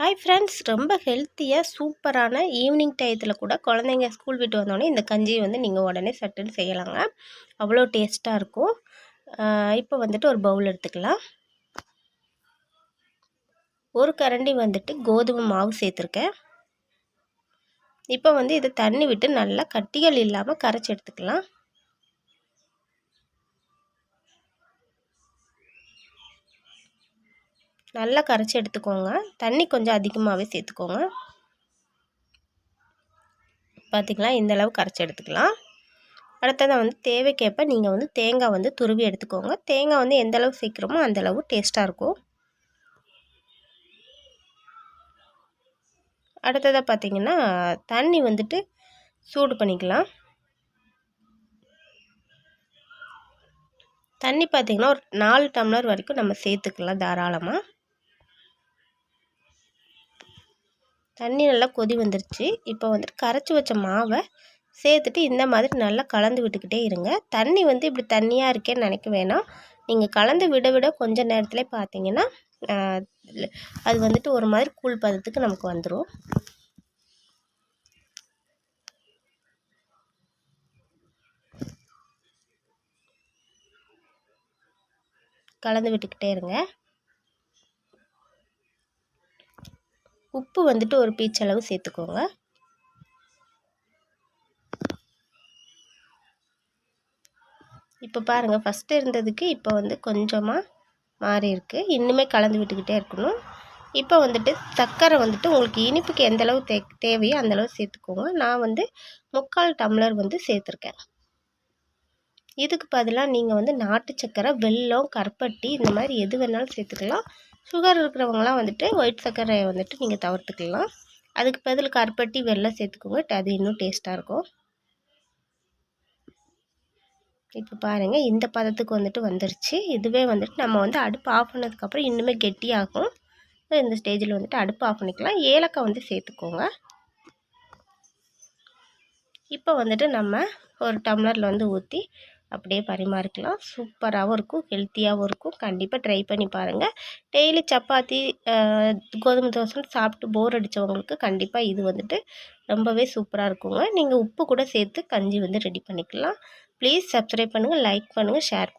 Hi friends ரொம்ப ஹெல்த்தியாக சூப்பரான ஈவினிங் டயத்தில் கூட குழந்தைங்க ஸ்கூல் விட்டு வந்தோடனே இந்த கஞ்சியை வந்து நீங்கள் உடனே சட்டுன்னு செய்யலாங்க. அவ்வளோ டேஸ்ட்டாக இருக்கும். இப்போ வந்துட்டு ஒரு பவுல் எடுத்துக்கலாம். ஒரு கரண்டி வந்துட்டு கோதுமை மாவு சேர்த்துருக்கேன். இப்போ வந்து இதை தண்ணி விட்டு நல்லா கட்டிகள் இல்லாமல் கரைச்சி எடுத்துக்கலாம். நல்லா கரைச்சி எடுத்துக்கோங்க. தண்ணி கொஞ்சம் அதிகமாகவே சேர்த்துக்கோங்க. பார்த்திங்களா இந்தளவு கரைச்சி எடுத்துக்கலாம். அடுத்ததாக வந்து தேவைக்கேற்ப நீங்கள் வந்து தேங்காய் வந்து துருவி எடுத்துக்கோங்க. தேங்காய் வந்து எந்த அளவு அந்தளவு டேஸ்ட்டாக இருக்கும். அடுத்ததாக பார்த்திங்கன்னா தண்ணி வந்துட்டு சூடு பண்ணிக்கலாம். தண்ணி பார்த்திங்கன்னா ஒரு நாலு டம்ளர் வரைக்கும் நம்ம சேர்த்துக்கலாம் தாராளமாக தண்ணி நல்லா கொதி வந்துருச்சு. இப்போ வந்துட்டு கரைச்சி வச்ச மாவை சேர்த்துட்டு இந்த மாதிரி நல்லா கலந்து விட்டுக்கிட்டே இருங்க. தண்ணி வந்து இப்படி தண்ணியாக இருக்கேன்னு நினைக்க வேணாம். நீங்கள் கலந்து விட விட கொஞ்ச நேரத்தில் பார்த்தீங்கன்னா அது வந்துட்டு ஒரு மாதிரி கூழ் பதத்துக்கு நமக்கு வந்துடும் கலந்து விட்டுக்கிட்டே இருங்க. உப்பு வந்துட்டு ஒரு பீச்சளவு சேர்த்துக்கோங்க. இப்போ பாருங்கள் ஃபஸ்ட்டு இருந்ததுக்கு இப்போ வந்து கொஞ்சமாக மாறி இருக்குது இன்னுமே கலந்து விட்டுக்கிட்டே இருக்கணும். இப்போ வந்துட்டு சர்க்கரை வந்துட்டு உங்களுக்கு இனிப்புக்கு எந்தளவு தே தேவையோ அந்தளவு சேர்த்துக்கோங்க. நான் வந்து முக்கால் டம்ளர் வந்து சேர்த்துருக்கேன். இதுக்கு பதிலாக நீங்கள் வந்து நாட்டு சர்க்கரை வெல்லம் கருப்பட்டி இந்த மாதிரி எது வேணாலும் சேர்த்துக்கலாம். சுகர் இருக்கிறவங்களாம் வந்துட்டு ஒயிட் சர்க்கரையை வந்துட்டு நீங்கள் தவிர்த்துக்கலாம். அதுக்கு பதில் கருப்பட்டி வெள்ளம் சேர்த்துக்கோங்க. அது இன்னும் டேஸ்ட்டாக இருக்கும். இப்போ பாருங்கள் இந்த பதத்துக்கு வந்துட்டு வந்துருச்சு. இதுவே வந்துட்டு நம்ம வந்து அடுப்பு ஆஃப் பண்ணதுக்கப்புறம் இன்னுமே கெட்டியாகும். இந்த ஸ்டேஜில் வந்துட்டு அடுப்பு ஆஃப் பண்ணிக்கலாம். ஏலக்காய் வந்து சேர்த்துக்கோங்க. இப்போ வந்துட்டு நம்ம ஒரு டம்ளரில் வந்து ஊற்றி அப்படியே பரிமாறிக்கலாம். சூப்பராகவும் இருக்கும் ஹெல்த்தியாகவும் இருக்கும். கண்டிப்பாக ட்ரை பண்ணி பாருங்கள் டெய்லி சப்பாத்தி கோதுமை தோசை சாப்பிட்டு போர் அடித்தவங்களுக்கு கண்டிப்பாக இது வந்துட்டு ரொம்பவே சூப்பராக இருக்குங்க. நீங்கள் உப்பு கூட சேர்த்து கஞ்சி வந்து ரெடி பண்ணிக்கலாம். ப்ளீஸ் சப்ஸ்கிரைப் பண்ணுங்கள் லைக் பண்ணுங்கள் ஷேர்